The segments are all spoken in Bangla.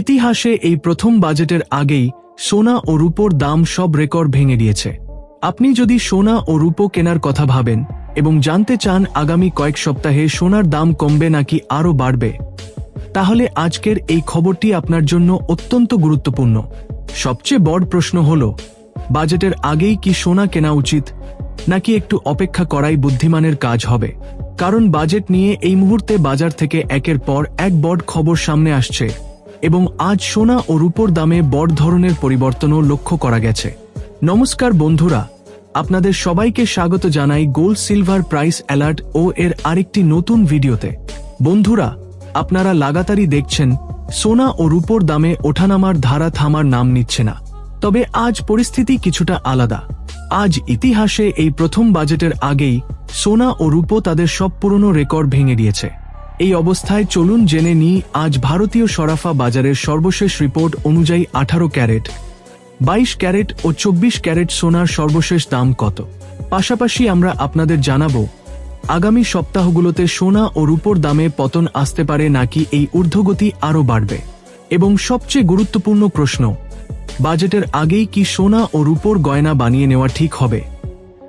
ইতিহাসে এই প্রথম বাজেটের আগেই সোনা ও রূপোর দাম সব রেকর্ড ভেঙে দিয়েছে। আপনি যদি সোনা ও রূপো কেনার কথা ভাবেন এবং জানতে চান আগামী কয়েক সপ্তাহে সোনার দাম কমবে নাকি আরও বাড়বে, তাহলে আজকের এই খবরটি আপনার জন্য অত্যন্ত গুরুত্বপূর্ণ। সবচেয়ে বড় প্রশ্ন হল, বাজেটের আগেই কি সোনা কেনা উচিত, নাকি একটু অপেক্ষা করাই বুদ্ধিমানের কাজ হবে? কারণ বাজেট নিয়ে এই মুহূর্তে বাজার থেকে একের পর এক বড় খবর সামনে আসছে। এবং আজ সোনা ও রূপোর দামে বড় ধরনের পরিবর্তনও লক্ষ্য করা গেছে। নমস্কার বন্ধুরা, আপনাদের সবাইকে স্বাগত জানাই গোল্ড সিলভার প্রাইস অ্যালার্ট ও এর আরেকটি নতুন ভিডিওতে। বন্ধুরা, আপনারা লাগাতারই দেখছেন, সোনা ও রূপোর দামে ওঠানামার ধারা থামার নাম নিচ্ছে না। তবে আজ পরিস্থিতি কিছুটা আলাদা। আজ ইতিহাসে এই প্রথম বাজেটের আগেই সোনা ও রূপো তাদের সব পুরনো রেকর্ড ভেঙে দিয়েছে। এই অবস্থায় চলুন জেনে নিই, আজ ভারতীয় সরাফা বাজারের সর্বশেষ রিপোর্ট অনুযায়ী আঠারো ক্যারেট। বাইশ ক্যারেট ও চব্বিশ ক্যারেট সোনার সর্বশেষ দাম কত? পাশাপাশি আমরা আপনাদের জানাব, আগামী সপ্তাহগুলোতে সোনা ও রূপোর দামে পতন আসতে পারে নাকি এই ঊর্ধ্বগতি আরও বাড়বে? এবং সবচেয়ে গুরুত্বপূর্ণ প্রশ্ন, বাজেটের আগেই কি সোনা ও রূপোর গয়না বানিয়ে নেওয়া ঠিক হবে?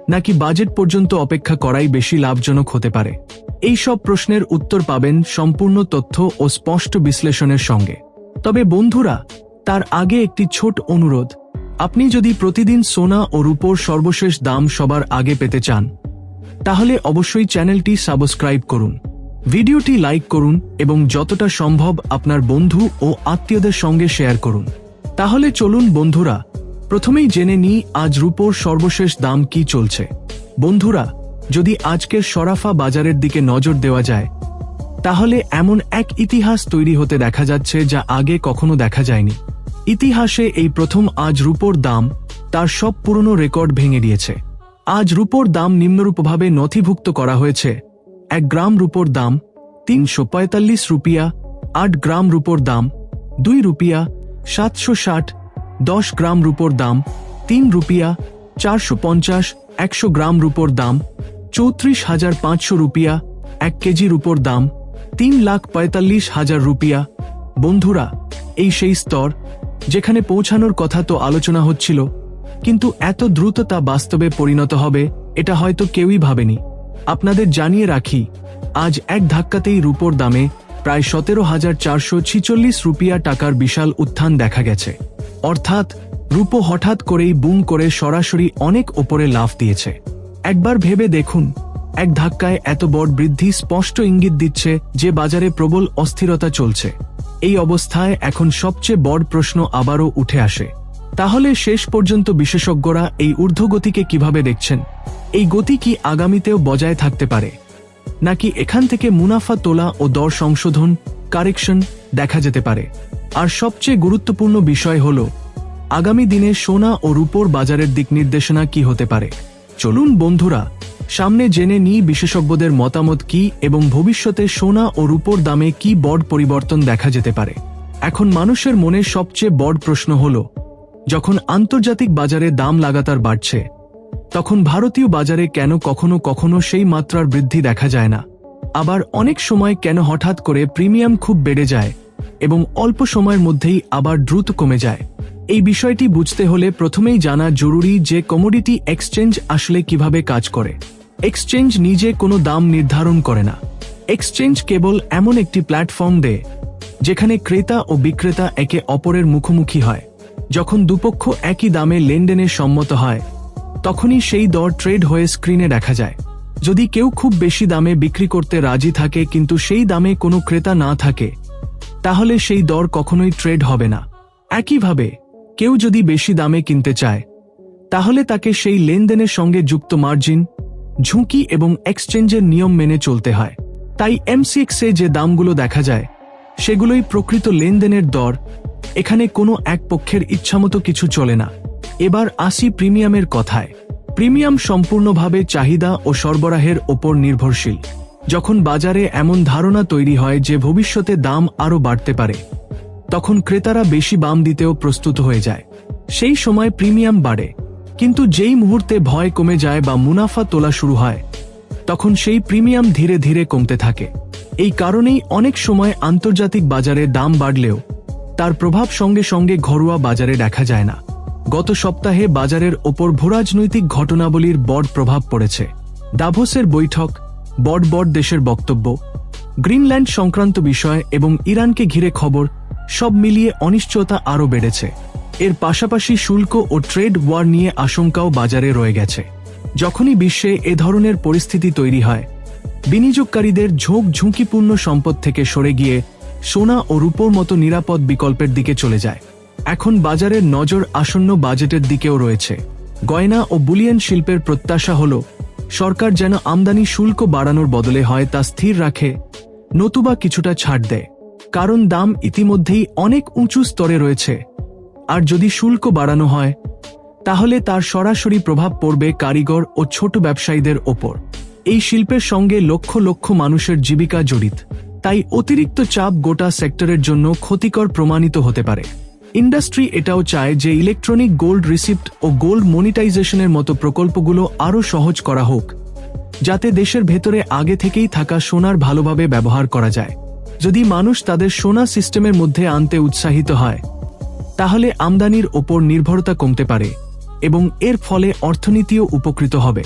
নাকি বাজেট পর্যন্ত অপেক্ষা করাই বেশি লাভজনক হতে পারে? এই সব প্রশ্নের উত্তর পাবেন সম্পূর্ণ তথ্য ও স্পষ্ট বিশ্লেষণের সঙ্গে। তবে বন্ধুরা, তার আগে একটি ছোট অনুরোধ। আপনি যদি প্রতিদিন সোনা ও রূপোর সর্বশেষ দাম সবার আগে পেতে চান, তাহলে অবশ্যই চ্যানেলটি সাবস্ক্রাইব করুন। ভিডিওটি লাইক করুন এবং যতটা সম্ভব আপনার বন্ধু ও আত্মীয়দের সঙ্গে শেয়ার করুন। তাহলে চলুন বন্ধুরা, প্রথমেই জেনে নিই আজ রূপোর সর্বশেষ দাম কি চলছে। বন্ধুরা যদি আজকের সরাফা বাজারের দিকে নজর দেওয়া যায়, তাহলে এমন এক ইতিহাস তৈরি হতে দেখা যাচ্ছে যা আগে কখনো দেখা যায়নি। ইতিহাসে এই প্রথম আজ রূপোর দাম তার সব পুরনো রেকর্ড ভেঙে দিয়েছে। আজ রূপোর দাম নিম্নরূপভাবে নথিভুক্ত করা হয়েছে। এক গ্রাম রূপোর দাম তিনশো পঁয়তাল্লিশ রুপিয়া, আট গ্রাম রূপোর দাম দুই রুপিয়া, সাতশো ষাট, দশ গ্রাম রূপোর দাম তিন রুপিয়া, চারশো পঞ্চাশ, একশো গ্রাম রূপোর দাম চৌত্রিশ হাজার পাঁচশো রুপিয়া, এক কেজি রূপোর দাম তিন লাখ পঁয়তাল্লিশ হাজার রুপিয়া। বন্ধুরা, এই সেই স্তর, যেখানে পৌঁছানোর কথা তো আলোচনা হচ্ছিল, কিন্তু এত দ্রুত তা বাস্তবে পরিণত হবে, এটা হয়তো কেউই ভাবেনি। আপনাদের জানিয়ে রাখি, আজ এক ধাক্কাতেই রূপোর দামে প্রায় সতেরো হাজার চারশো ছিচল্লিশ রুপিয়া টাকার বিশাল উত্থান দেখা গেছে। অর্থাৎ, রূপো হঠাৎ করেই বুম করে সরাসরি অনেক ওপরে লাফ দিয়েছে। একবার ভেবে দেখুন, এক ধাক্কায় এত বড় বৃদ্ধি স্পষ্ট ইঙ্গিত দিচ্ছে যে বাজারে প্রবল অস্থিরতা চলছে। এই অবস্থায় এখন সবচেয়ে বড় প্রশ্ন আবারও উঠে আসে। তাহলে শেষ পর্যন্ত বিশেষজ্ঞরা এই ঊর্ধ্বগতিকে কীভাবে দেখছেন? এই গতি কি আগামীতেও বজায় থাকতে পারে? নাকি এখান থেকে মুনাফা তোলা ও দর সংশোধন, কারেকশন দেখা যেতে পারে? আর সবচেয়ে গুরুত্বপূর্ণ বিষয় হল, আগামী দিনে সোনা ও রূপোর বাজারের দিক নির্দেশনা কি হতে পারে? চলুন বন্ধুরা, সামনে জেনে নিই বিশেষজ্ঞদের মতামত কি এবং ভবিষ্যতে সোনা ও রূপোর দামে কি বড় পরিবর্তন দেখা যেতে পারে। এখন মানুষের মনে সবচেয়ে বড় প্রশ্ন হল, যখন আন্তর্জাতিক বাজারে দাম লাগাতার বাড়ছে, তখন ভারতীয় বাজারে কেন কখনো কখনো সেই মাত্রার বৃদ্ধি দেখা যায় না। আবার অনেক সময় কেন হঠাৎ করে প্রিমিয়াম খুব বেড়ে যায় এবং অল্প সময়ের মধ্যেই আবার দ্রুত কমে যায়। এই বিষয়টি বুঝতে হলে প্রথমেই জানা জরুরি যে কমোডিটি এক্সচেঞ্জ আসলে কীভাবে কাজ করে। এক্সচেঞ্জ নিজে কোনো দাম নির্ধারণ করে না। এক্সচেঞ্জ কেবল এমন একটি প্ল্যাটফর্ম দেয়, যেখানে ক্রেতা ও বিক্রেতা একে অপরের মুখোমুখি হয়। যখন দুপক্ষ একই দামে লেনদেনে সম্মত হয়, তখনই সেই দর ট্রেড হয়ে স্ক্রিনে দেখা যায়। যদি কেউ খুব বেশি দামে বিক্রি করতে রাজি থাকে কিন্তু সেই দামে কোনো ক্রেতা না থাকে, তাহলে সেই দর কখনোই ট্রেড হবে না। একইভাবে কেউ যদি বেশি দামে কিনতে চায়, তাহলে তাকে সেই লেনদেনের সঙ্গে যুক্ত মার্জিন, ঝুঁকি এবং এক্সচেঞ্জের নিয়ম মেনে চলতে হয়। তাই এমসিএক্সে যে দামগুলো দেখা যায়, সেগুলোই প্রকৃত লেনদেনের দর। এখানে কোনো এক পক্ষের ইচ্ছামতো কিছু চলে না। এবার আসি প্রিমিয়ামের কথায়। প্রিমিয়াম সম্পূর্ণভাবে চাহিদা ও সরবরাহের ওপর নির্ভরশীল। যখন বাজারে এমন ধারণা তৈরি হয় যে ভবিষ্যতে দাম আরও বাড়তে পারে তখন ক্রেতারা বেশি বাম দিতেও প্রস্তুত হয়ে যায়। সেই সময় প্রিমিয়াম বাড়ে, কিন্তু যেই মুহূর্তে ভয় কমে যায় বা মুনাফা তোলা শুরু হয়, তখন সেই প্রিমিয়াম ধীরে ধীরে কমতে থাকে। এই কারণেই অনেক সময় আন্তর্জাতিক বাজারে দাম বাড়লেও তার প্রভাব সঙ্গে সঙ্গে ঘরোয়া বাজারে দেখা যায় না। গত সপ্তাহে বাজারের ওপর ভূরাজনৈতিক ঘটনাবলীর বড় প্রভাব পড়েছে। ডাভোসের বৈঠক, বড় বড় দেশের বক্তব্য, গ্রিনল্যান্ড সংক্রান্ত বিষয় এবং ইরানকে ঘিরে খবর সব মিলিয়ে অনিশ্চয়তা আরও বেড়েছে। এর পাশাপাশি শুল্ক ও ট্রেড ওয়ার নিয়ে আশঙ্কাও বাজারে রয়ে গেছে। যখনই বিশ্বে এ ধরনের পরিস্থিতি তৈরি হয়, বিনিয়োগকারীদের ঝোঁক ঝুঁকিপূর্ণ সম্পদ থেকে সরে গিয়ে সোনা ও রূপোর মতো নিরাপদ বিকল্পের দিকে চলে যায়। এখন বাজারের নজর আসন্ন বাজেটের দিকেও রয়েছে। গয়না ও বুলিয়ান শিল্পের প্রত্যাশা হল, সরকার যেন আমদানি শুল্ক বাড়ানোর বদলে হয় তা স্থির রাখে, নতুবা কিছুটা ছাড় দেয়। কারণ দাম ইতিমধ্যেই অনেক উঁচু স্তরে রয়েছে। আর যদি শুল্ক বাড়ানো হয়, তাহলে তার সরাসরি প্রভাব পড়বে কারিগর ও ছোট ব্যবসায়ীদের ওপর। এই শিল্পের সঙ্গে লক্ষ লক্ষ মানুষের জীবিকা জড়িত। তাই অতিরিক্ত চাপ গোটা সেক্টরের জন্য ক্ষতিকর প্রমাণিত হতে পারে। ইন্ডাস্ট্রি এটাও চায় যে ইলেকট্রনিক গোল্ড রিসিপ্ট ও গোল্ড মনিটাইজেশনের মতো প্রকল্পগুলো আরও সহজ করা হোক, যাতে দেশের ভেতরে আগে থেকেই থাকা সোনার ভালোভাবে ব্যবহার করা যায়। যদি মানুষ তাদের সোনা সিস্টেমের মধ্যে আনতে উৎসাহিত হয়, তাহলে আমদানির ওপর নির্ভরতা কমতে পারে এবং এর ফলে অর্থনীতিও উপকৃত হবে।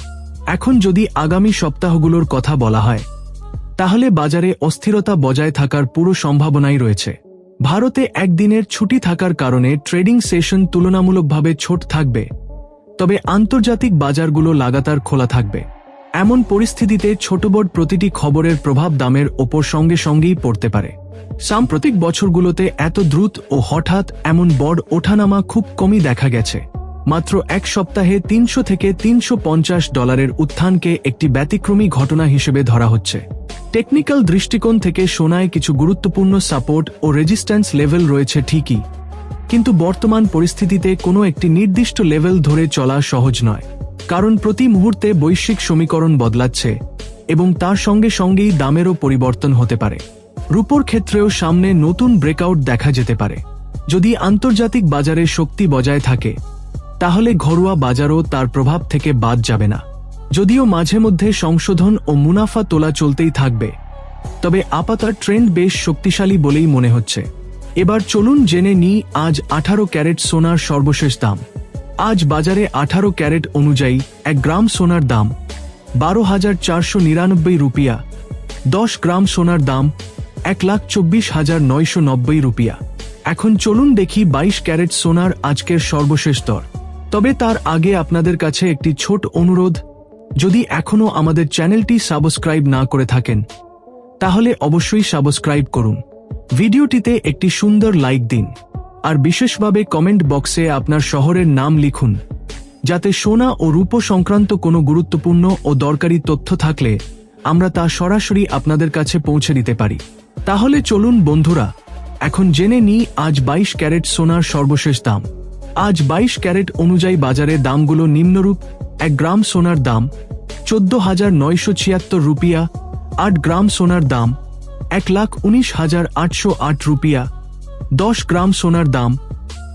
এখন যদি আগামী সপ্তাহগুলোর কথা বলা হয়, তাহলে বাজারে অস্থিরতা বজায় থাকার পুরো সম্ভাবনাই রয়েছে। ভারতে একদিনের ছুটি থাকার কারণে ট্রেডিং সেশন তুলনামূলকভাবে ছোট থাকবে, তবে আন্তর্জাতিক বাজারগুলো লাগাতার খোলা থাকবে। এমন পরিস্থিতিতে ছোট বড় প্রতিটি খবরের প্রভাব দামের ওপর সঙ্গে সঙ্গেই পড়তে পারে। সাম্প্রতিক বছরগুলোতে এত দ্রুত ও হঠাৎ এমন বড় ওঠানামা খুব কমই দেখা গেছে। মাত্র এক সপ্তাহে তিনশো থেকে তিনশো পঞ্চাশ ডলারের উত্থানকে একটি ব্যতিক্রমী ঘটনা হিসেবে ধরা হচ্ছে। টেকনিক্যাল দৃষ্টিকোণ থেকে সোনায় কিছু গুরুত্বপূর্ণ সাপোর্ট ও রেজিস্ট্যান্স লেভেল রয়েছে ঠিকই। কিন্তু বর্তমান পরিস্থিতিতে কোনো একটি নির্দিষ্ট লেভেল ধরে চলা সহজ নয়। কারণ প্রতি মুহূর্তে বৈশ্বিক সমীকরণ বদলাচ্ছে এবং তার সঙ্গে সঙ্গেই দামেরও পরিবর্তন হতে পারে। রূপোর ক্ষেত্রেও সামনে নতুন ব্রেকআউট দেখা যেতে পারে। যদি আন্তর্জাতিক বাজারে শক্তি বজায় থাকে, তাহলে ঘরোয়া বাজারও তার প্রভাব থেকে বাদ যাবে না। যদিও মাঝে মধ্যে সংশোধন ও মুনাফা তোলা চলতেই থাকবে, তবে আপাতার ট্রেন্ড বেশ শক্তিশালী বলেই মনে হচ্ছে। এবার চলুন জেনে নিই আজ আঠারো ক্যারেট সোনার সর্বশেষ দাম। আজ বাজারে আঠারো ক্যারেট অনুযায়ী এক গ্রাম সোনার দাম বারো হাজার চারশো নিরানব্বই রুপিয়া। দশ গ্রাম সোনার দাম এক লাখ চব্বিশ হাজার নয়শো নব্বই রুপিয়া। এখন চলুন দেখি বাইশ ক্যারেট সোনার আজকের সর্বশেষ দর। তবে তার আগে আপনাদের কাছে একটি ছোট অনুরোধ, যদি এখনও আমাদের চ্যানেলটি সাবস্ক্রাইব না করে থাকেন, তাহলে অবশ্যই সাবস্ক্রাইব করুন। ভিডিওটিতে একটি সুন্দর লাইক দিন। আর বিশেষভাবে কমেন্ট বক্সে আপনার শহরের নাম লিখুন। যাতে সোনা ও রূপ সংক্রান্ত কোনো গুরুত্বপূর্ণ ও দরকারি তথ্য থাকলে আমরা তা সরাসরি আপনাদের কাছে পৌঁছে দিতে পারি। তাহলে চলুন বন্ধুরা, এখন জেনে নিই আজ বাইশ ক্যারেট সোনার সর্বশেষ দাম। আজ বাইশ ক্যারেট অনুযায়ী বাজারে দামগুলো নিম্নরূপ, এক গ্রাম সোনার দাম চোদ্দ হাজার নয়শো ছিয়াত্তর রুপিয়া, আট গ্রাম সোনার দাম এক লাখ উনিশ হাজার আটশো আট রুপিয়া দশ গ্রাম সোনার দাম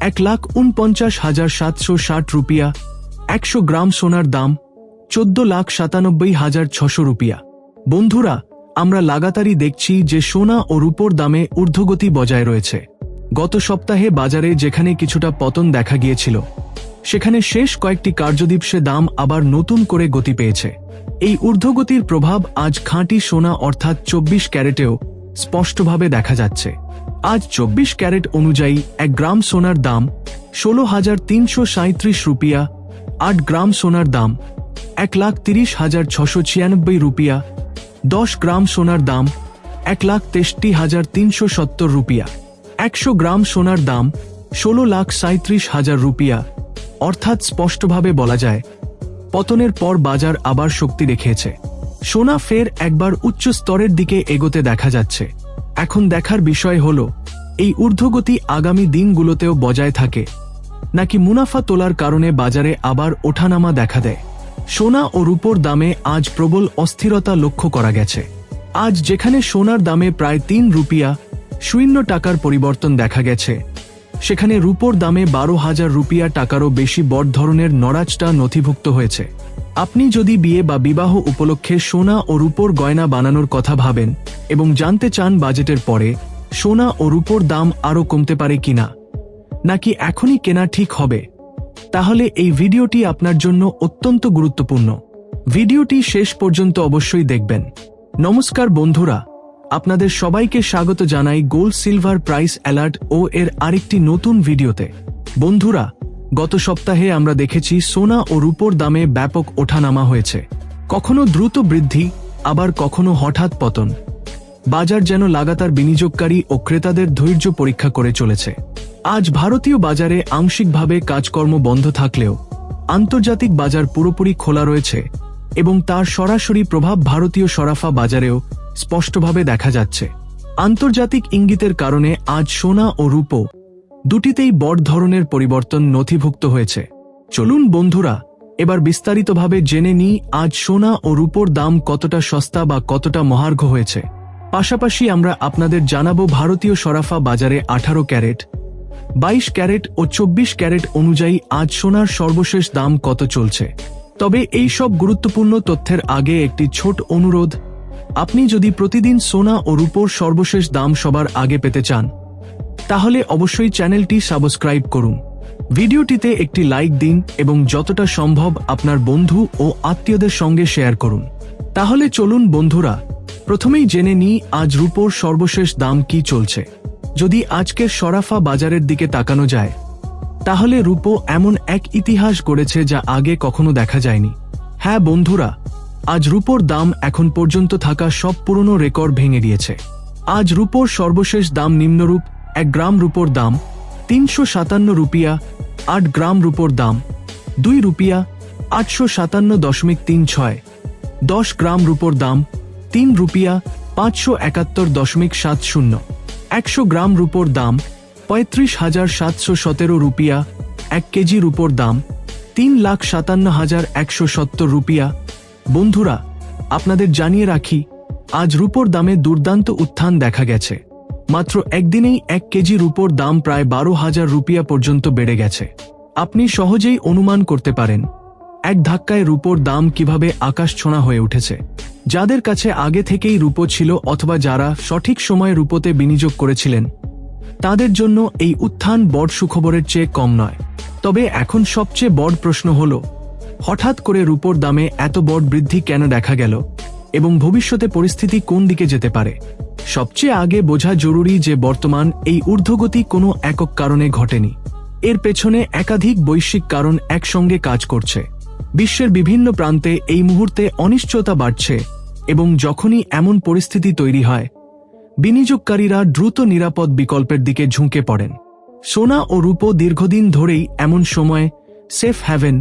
এক লাখ উনপঞ্চাশ হাজার সাতশো ষাট রুপিয়া, একশো গ্রাম সোনার দাম চোদ্দ লাখ সাতানব্বই হাজার ছশো রুপিয়া। বন্ধুরা, আমরা লাগাতারই দেখছি যে সোনা ও রূপোর দামে ঊর্ধ্বগতি বজায় রয়েছে। গত সপ্তাহে বাজারে যেখানে কিছুটা পতন দেখা গিয়েছিল, সেখানে শেষ কয়েকটি কার্যদিবসে দাম আবার নতুন করে গতি পেয়েছে। এই ঊর্ধ্বগতির প্রভাব আজ খাঁটি সোনা অর্থাৎ চব্বিশ ক্যারেটেও স্পষ্টভাবে দেখা যাচ্ছে। আজ চব্বিশ ক্যারেট অনুযায়ী এক গ্রাম সোনার দাম ষোলো হাজার তিনশো সাঁত্রিশ রুপিয়া, আট গ্রাম সোনার দাম এক লাখ তিরিশ হাজার ছশো ছিয়ানব্বই রুপিয়া, দশ গ্রাম সোনার দাম এক লাখ তেষট্টি হাজার তিনশো সত্তর রুপিয়া, একশো গ্রাম সোনার দাম ষোলো লাখ সাঁত্রিশ হাজার রুপিয়া। অর্থাৎ স্পষ্টভাবে বলা যায়, পতনের পর বাজার আবার শক্তি রেখেছে সোনা ফের একবার উচ্চ স্তরের দিকে এগোতে দেখা যাচ্ছে। এখন দেখার বিষয় হল, এই ঊর্ধ্বগতি আগামী দিনগুলোতেও বজায় থাকে। নাকি মুনাফা তোলার কারণে বাজারে আবার ওঠানামা দেখা দেয়। সোনা ও রূপোর দামে আজ প্রবল অস্থিরতা লক্ষ্য করা গেছে। আজ যেখানে সোনার দামে প্রায় তিন রুপিয়া, শূন্য টাকার পরিবর্তন দেখা গেছে। সেখানে রূপোর দামে বারো হাজার রুপিয়া টাকারও বেশি বড় ধরনের নড়াচটা নথিভুক্ত হয়েছে। আপনি যদি বিয়ে বা বিবাহ উপলক্ষে সোনা ও রূপোর গয়না বানানোর কথা ভাবেন এবং জানতে চান বাজেটের পরে, সোনা ও রূপোর দাম আরও কমতে পারে কিনা নাকি এখনই কেনা ঠিক হবে, তাহলে এই ভিডিওটি আপনার জন্য অত্যন্ত গুরুত্বপূর্ণ। ভিডিওটি শেষ পর্যন্ত অবশ্যই দেখবেন। নমস্কার বন্ধুরা, আপনাদের সবাইকে স্বাগত জানাই গোল্ড সিলভার প্রাইস অ্যালার্ট ও এর আরেকটি নতুন ভিডিওতে। বন্ধুরা গত সপ্তাহে আমরা দেখেছি সোনা ও রূপোর দামে ব্যাপক ওঠানামা হয়েছে। কখনো দ্রুত বৃদ্ধি, আবার কখনো হঠাৎ পতন। বাজার যেন লাগাতার বিনিয়োগকারী ও ক্রেতাদের ধৈর্য পরীক্ষা করে চলেছে। আজ ভারতীয় বাজারে আংশিকভাবে কাজকর্ম বন্ধ থাকলেও, আন্তর্জাতিক বাজার পুরোপুরি খোলা রয়েছে এবং তার সরাসরি প্রভাব ভারতীয় সরাফা বাজারেও স্পষ্টভাবে দেখা যাচ্ছে। আন্তর্জাতিক ইঙ্গিতের কারণে আজ সোনা ও রূপো দুটিতেই বড় ধরনের পরিবর্তন নথিভুক্ত হয়েছে। চলুন বন্ধুরা, এবার বিস্তারিতভাবে জেনে নিই আজ সোনা ও রূপোর দাম কতটা সস্তা বা কতটা মহার্ঘ হয়েছে। পাশাপাশি আমরা আপনাদের জানাব ভারতীয় সরাফা বাজারে আঠারো ক্যারেট, বাইশ ক্যারেট ও চব্বিশ ক্যারেট অনুযায়ী আজ সোনার সর্বশেষ দাম কত চলছে। তবে এই সব গুরুত্বপূর্ণ তথ্যের আগে একটি ছোট অনুরোধ, আপনি যদি প্রতিদিন সোনা ও রূপোর সর্বশেষ দাম সবার আগে পেতে চান তাহলে অবশ্যই চ্যানেলটি সাবস্ক্রাইব করুন। ভিডিওটিতে একটি লাইক দিন এবং যতটা সম্ভব আপনার বন্ধু ও আত্মীয়দের সঙ্গে শেয়ার করুন। তাহলে চলুন বন্ধুরা, প্রথমেই জেনে নিই আজ রূপোর সর্বশেষ দাম কি চলছে। যদি আজকের সরাফা বাজারের দিকে তাকানো যায়, তাহলে রূপো এমন এক ইতিহাস গড়েছে যা আগে কখনো দেখা যায়নি। হ্যাঁ বন্ধুরা, আজ রূপোর দাম এখন পর্যন্ত থাকা সব পুরনো রেকর্ড ভেঙে দিয়েছে। আজ রূপোর সর্বশেষ দাম নিম্নরূপ এক গ্রাম রুপোর দাম তিনশো সাতান্ন রুপিয়া, আট গ্রাম রুপোর দাম দুই রুপিয়া, আটশো সাতান্ন দশমিক তিন ছয়। দশ গ্রাম রুপোর দাম তিন রুপিয়া, পাঁচশো একাত্তর দশমিক সাত শূন্য। একশো গ্রাম রুপোর দাম পঁয়ত্রিশ হাজার সাতশো সতেরো রুপিয়া, এক কেজি রুপোর দাম তিন লাখ সাতান্ন হাজার একশো সত্তর রুপিয়া। বন্ধুরা, আপনাদের জানিয়ে রাখি, আজ রুপোর দামে দুর্দান্ত উত্থান দেখা গেছে। মাত্র একদিনেই এক কেজি রূপোর দাম প্রায় বারো হাজার রুপিয়া পর্যন্ত বেড়ে গেছে। আপনি সহজেই অনুমান করতে পারেন, এক ধাক্কায় রূপোর দাম কীভাবে আকাশ ছোঁয়া হয়ে উঠেছে। যাদের কাছে আগে থেকেই রূপো ছিল অথবা যারা সঠিক সময়ে রূপোতে বিনিয়োগ করেছিলেন, তাদের জন্য এই উত্থান বড় সুখবরের চেয়ে কম নয়। তবে এখন সবচেয়ে বড় প্রশ্ন হল, হঠাৎ করে রূপোর দামে এত বড় বৃদ্ধি কেন দেখা গেল এবং ভবিষ্যতে পরিস্থিতি কোন দিকে যেতে পারে? সবচেয়ে আগে বোঝা জরুরি যে বর্তমান এই ঊর্ধ্বগতি কোনো একক কারণে ঘটেনি। এর পেছনে একাধিক বৈশ্বিক কারণ একসঙ্গে কাজ করছে। বিশ্বের বিভিন্ন প্রান্তে এই মুহূর্তে অনিশ্চয়তা বাড়ছে এবং যখনই এমন পরিস্থিতি তৈরি হয়, বিনিয়োগকারীরা দ্রুত নিরাপদ বিকল্পের দিকে ঝুঁকে পড়েন। সোনা ও রূপো দীর্ঘদিন ধরেই এমন সময় সেফ হ্যাভেন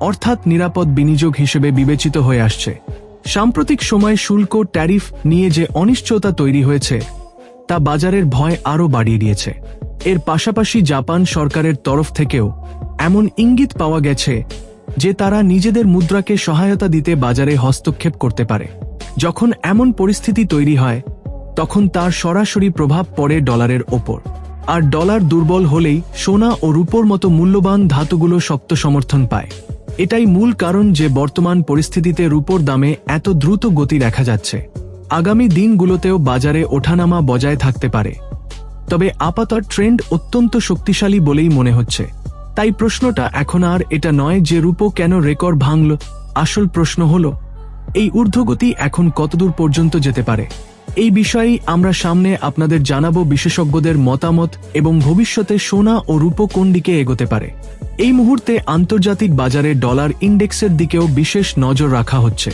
অর্থাৎ নিরাপদ বিনিয়োগ হিসেবে বিবেচিত হয়ে আসছে। সাম্প্রতিক সময়ে শুল্ক, ট্যারিফ নিয়ে যে অনিশ্চয়তা তৈরি হয়েছে, তা বাজারের ভয় আরও বাড়িয়ে দিয়েছে। এর পাশাপাশি জাপান সরকারের তরফ থেকেও এমন ইঙ্গিত পাওয়া গেছে যে তারা নিজেদের মুদ্রাকে সহায়তা দিতে বাজারে হস্তক্ষেপ করতে পারে। যখন এমন পরিস্থিতি তৈরি হয়, তখন তার সরাসরি প্রভাব পড়ে ডলারের ওপর। আর ডলার দুর্বল হলেই সোনা ও রূপোর মতো মূল্যবান ধাতুগুলো শক্ত সমর্থন পায়। এটাই মূল কারণ যে বর্তমান পরিস্থিতিতে রূপোর দামে এত দ্রুত গতি দেখা যাচ্ছে। আগামী দিনগুলোতেও বাজারে ওঠানামা বজায় থাকতে পারে। তবে আপাতত ট্রেন্ড অত্যন্ত শক্তিশালী বলেই মনে হচ্ছে। তাই প্রশ্নটা এখন আর এটা নয় যে রূপো কেন রেকর্ড ভাঙল। আসল প্রশ্ন হল, এই ঊর্ধ্বগতি এখন কতদূর পর্যন্ত যেতে পারে? এই বিষয়েই আমরা সামনে আপনাদের জানাব বিশেষজ্ঞদের মতামত এবং ভবিষ্যতে সোনা ও রূপো কোন দিকে এগোতে পারে। এই মুহূর্তে আন্তর্জাতিক বাজারে ডলার ইন্ডেক্সের দিকেও বিশেষ নজর রাখা হচ্ছে।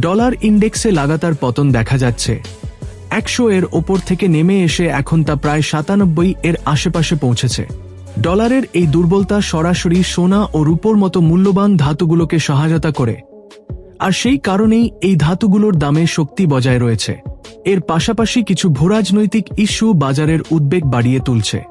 ডলার ইন্ডেক্সে লাগাতার পতন দেখা যাচ্ছে। একশো এর ওপর থেকে নেমে এসে এখন তা প্রায় সাতানব্বই এর আশেপাশে পৌঁছেছে। ডলারের এই দুর্বলতা সরাসরি সোনা ও রূপোর মতো মূল্যবান ধাতুগুলোকে সহায়তা করে। আর সেই কারণেই এই ধাতুগুলোর দামে শক্তি বজায় রয়েছে। এর পাশাপাশি কিছু ভূরাজনৈতিক ইস্যু বাজারের উদ্বেগ বাড়িয়ে তুলছে।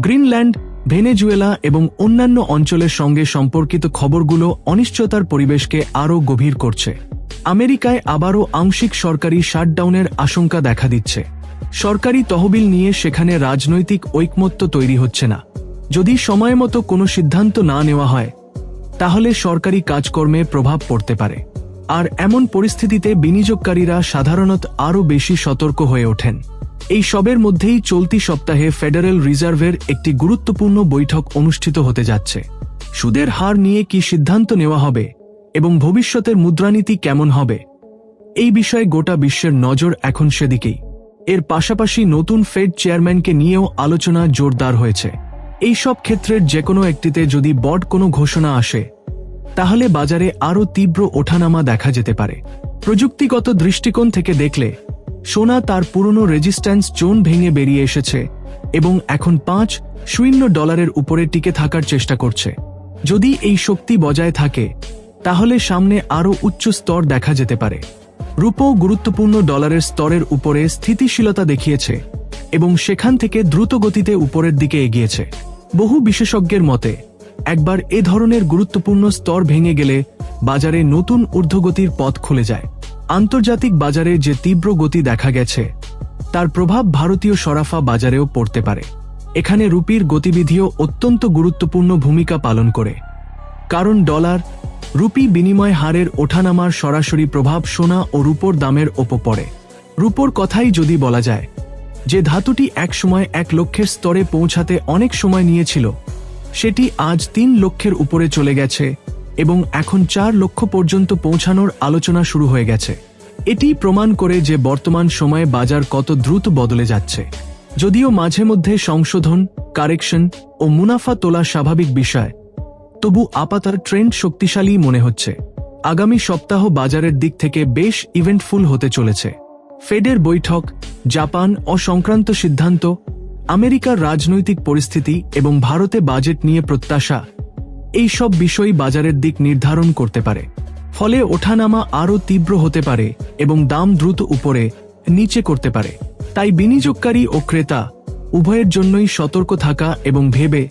গ্রিনল্যান্ড ভেনেজুয়েলা এবং অন্যান্য অঞ্চলের সঙ্গে সম্পর্কিত খবরগুলো অনিশ্চয়তার পরিবেশকে আরও গভীর করছে। আমেরিকায় আবারও আংশিক সরকারি শাটডাউনের আশঙ্কা দেখা দিচ্ছে। সরকারি তহবিল নিয়ে সেখানে রাজনৈতিক ঐকমত্য তৈরি হচ্ছে না। যদি সময় মতো কোনো সিদ্ধান্ত না নেওয়া হয়, তাহলে সরকারি কাজকর্মে প্রভাব পড়তে পারে। আর এমন পরিস্থিতিতে বিনিয়োগকারীরা সাধারণত আরও বেশি সতর্ক হয়ে ওঠেন। এই সবের মধ্যেই চলতি সপ্তাহে ফেডারেল রিজার্ভের একটি গুরুত্বপূর্ণ বৈঠক অনুষ্ঠিত হতে যাচ্ছে। সুদের হার নিয়ে কি সিদ্ধান্ত নেওয়া হবে এবং ভবিষ্যতের মুদ্রানীতি কেমন হবে, এই বিষয়ে গোটা বিশ্বের নজর এখন সেদিকেই। এর পাশাপাশি নতুন ফেড চেয়ারম্যানকে নিয়েও আলোচনা জোরদার হয়েছে। এই সব ক্ষেত্রের যে কোনো একটিতে যদি বড় কোনো ঘোষণা আসে, তাহলে বাজারে আরও তীব্র ওঠানামা দেখা যেতে পারে। প্রযুক্তিগত দৃষ্টিকোণ থেকে দেখলে সোনা তার পুরনো রেজিস্ট্যান্স জোন ভেঙে বেরিয়ে এসেছে এবং এখন পাঁচ শূন্য ডলারের উপরে টিকে থাকার চেষ্টা করছে। যদি এই শক্তি বজায় থাকে, তাহলে সামনে আরও উচ্চ স্তর দেখা যেতে পারে। রূপো গুরুত্বপূর্ণ ডলারের স্তরের উপরে স্থিতিশীলতা দেখিয়েছে এবং সেখান থেকে দ্রুত গতিতে উপরের দিকে এগিয়েছে। বহু বিশেষজ্ঞের মতে, একবার এ ধরনের গুরুত্বপূর্ণ স্তর ভেঙে গেলে বাজারে নতুন ঊর্ধ্বগতির পথ খুলে যায়। আন্তর্জাতিক বাজারে যে তীব্র গতি দেখা গেছে, তার প্রভাব ভারতীয় সরাফা বাজারেও পড়তে পারে। এখানে রুপির গতিবিধিও অত্যন্ত গুরুত্বপূর্ণ ভূমিকা পালন করে। কারণ ডলার, রুপি বিনিময় হারের ওঠানামার সরাসরি প্রভাব সোনা ও রূপোর দামের ওপর পড়ে। রূপোর কথাই যদি বলা যায়, যে ধাতুটি একসময় এক লক্ষের স্তরে পৌঁছাতে অনেক সময় নিয়েছিল, সেটি আজ তিন লক্ষের উপরে চলে গেছে এবং এখন চার লক্ষ পর্যন্ত পৌঁছানোর আলোচনা শুরু হয়ে গেছে। এটি প্রমাণ করে যে বর্তমান সময়ে বাজার কত দ্রুত বদলে যাচ্ছে। যদিও মাঝে মধ্যে সংশোধন, কারেকশন ও মুনাফা তোলা স্বাভাবিক বিষয়, তবু আপাতার ট্রেন্ড শক্তিশালী মনে হচ্ছে। আগামী সপ্তাহ বাজারের দিক থেকে বেশ ইভেন্টফুল হতে চলেছে। ফেডের বৈঠক, জাপান ও সংক্রান্ত সিদ্ধান্ত, আমেরিকার রাজনৈতিক পরিস্থিতি এবং ভারতে বাজেট নিয়ে প্রত্যাশা এই সব বিষয় বাজারের দিক নির্ধারণ করতে পারে। ফলে ওঠানামা আরও তীব্র হতে পারে এবং দাম দ্রুত উপরে নিচে করতে পারে। তাই বিনিয়োগকারী ও ক্রেতা উভয়ের জন্যই সতর্ক থাকা এবং ভেবে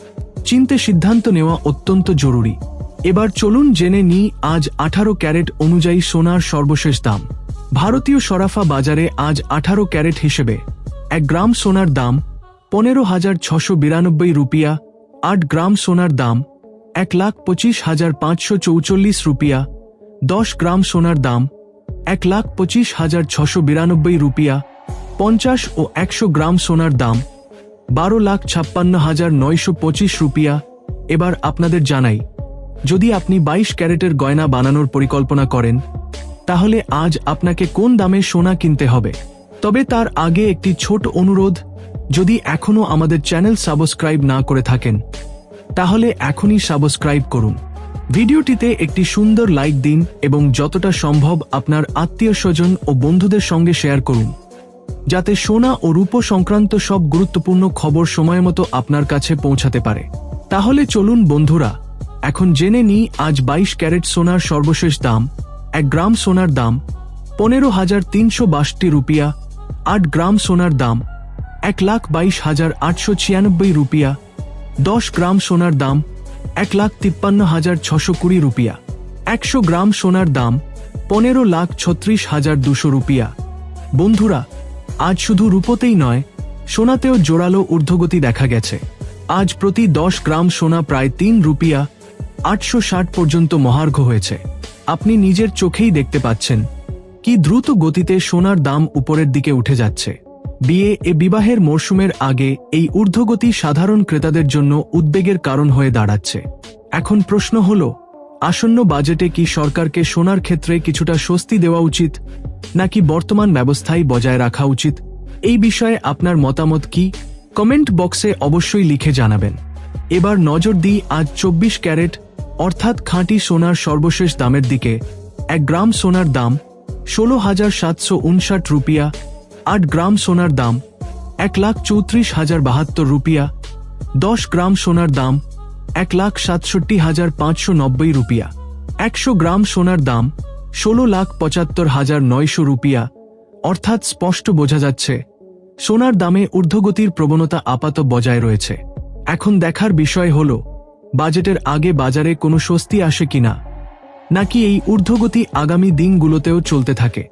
চিনতে সিদ্ধান্ত নেওয়া অত্যন্ত জরুরি। এবার চলুন জেনে নিই আজ আঠারো ক্যারেট অনুযায়ী সোনার সর্বশেষ দাম। ভারতীয় সরাফা বাজারে আজ আঠারো ক্যারেট হিসেবে এক গ্রাম সোনার দাম পনেরো হাজার ছশো বিরানব্বই রুপিয়া, আট গ্রাম সোনার দাম এক লাখ পঁচিশ হাজার পাঁচশো চৌচল্লিশ রুপিয়া, দশ গ্রাম সোনার দাম এক লাখ পঁচিশ হাজার ছশো বিরানব্বই রুপিয়া, পঞ্চাশ ও একশো গ্রাম সোনার দাম বারো লাখ ছাপ্পান্ন হাজার নয়শো পঁচিশ রুপিয়া। এবার আপনাদের জানাই, যদি আপনি বাইশ ক্যারেটের গয়না বানানোর পরিকল্পনা করেন, তাহলে আজ আপনাকে কোন দামে সোনা কিনতে হবে? তবে তার আগে একটি ছোট অনুরোধ, যদি এখনও আমাদের চ্যানেল সাবস্ক্রাইব না করে থাকেন তাহলে এখনই সাবস্ক্রাইব করুন। ভিডিওটিতে একটি সুন্দর লাইক দিন এবং যতটা সম্ভব আপনার আত্মীয় স্বজন ও বন্ধুদের সঙ্গে শেয়ার করুন। যাতে সোনা ও রূপ সংক্রান্ত সব গুরুত্বপূর্ণ খবর সময় মতো আপনার কাছে পৌঁছাতে পারে। তাহলে চলুন বন্ধুরা, এখন জেনে নিই আজ বাইশ ক্যারেট সোনার সর্বশেষ দাম, এক গ্রাম সোনার দাম, পনেরো হাজার তিনশো বাষট্টি রুপিয়া, আট গ্রাম সোনার দাম, এক লাখ বাইশ হাজার আটশো ছিয়ানব্বই রুপিয়া দশ গ্রাম সোনার দাম এক লাখ তিপ্পান্ন হাজার ছশো কুড়ি রুপিয়া। একশো গ্রাম সোনার দাম পনেরো লাখ ছত্রিশ হাজার দুশো রুপিয়া। বন্ধুরা, আজ শুধু রূপতেই নয়, সোনাতেও জোরালো ঊর্ধ্বগতি দেখা গেছে। আজ প্রতি দশ গ্রাম সোনা প্রায় তিন রুপিয়া আটশো ষাট পর্যন্ত মহার্ঘ হয়েছে। আপনি নিজের চোখেই দেখতে পাচ্ছেন কি দ্রুত গতিতে সোনার দাম উপরের দিকে উঠে যাচ্ছে। বিয়ে এ বিবাহের মরশুমের আগে এই ঊর্ধ্বগতি সাধারণ ক্রেতাদের জন্য উদ্বেগের কারণ হয়ে দাঁড়াচ্ছে। এখন প্রশ্ন হল, আসন্ন বাজেটে কি সরকারকে সোনার ক্ষেত্রে কিছুটা স্বস্তি দেওয়া উচিত, নাকি বর্তমান ব্যবস্থাই বজায় রাখা উচিত? এই বিষয়ে আপনার মতামত কি? কমেন্ট বক্সে অবশ্যই লিখে জানাবেন। এবার নজর দিই আজ চব্বিশ ক্যারেট, অর্থাৎ খাঁটি সোনার সর্বশেষ দামের দিকে। এক গ্রাম সোনার দাম ষোলো হাজার সাতশো উনষাট রুপিয়া আট গ্রাম সোনার দাম, এক লাখ চৌত্রিশ হাজার বাহাত্তর রুপিয়া, দশ গ্রাম সোনার দাম, এক লাখ সাতষট্টি হাজার পাঁচশো নব্বই রুপিয়া, একশো গ্রাম সোনার দাম, ষোলো লাখ পঁচাত্তর হাজার নয়শো রুপিয়া। অর্থাৎ স্পষ্ট বোঝা যাচ্ছে, সোনার দামে ঊর্ধ্বগতির প্রবণতা আপাত বজায় রয়েছে। এখন দেখার বিষয় হল, বাজেটের আগে বাজারে কোনো স্বস্তি আসে কিনা, নাকি এই ঊর্ধ্বগতি আগামী দিনগুলোতেও চলতে থাকে।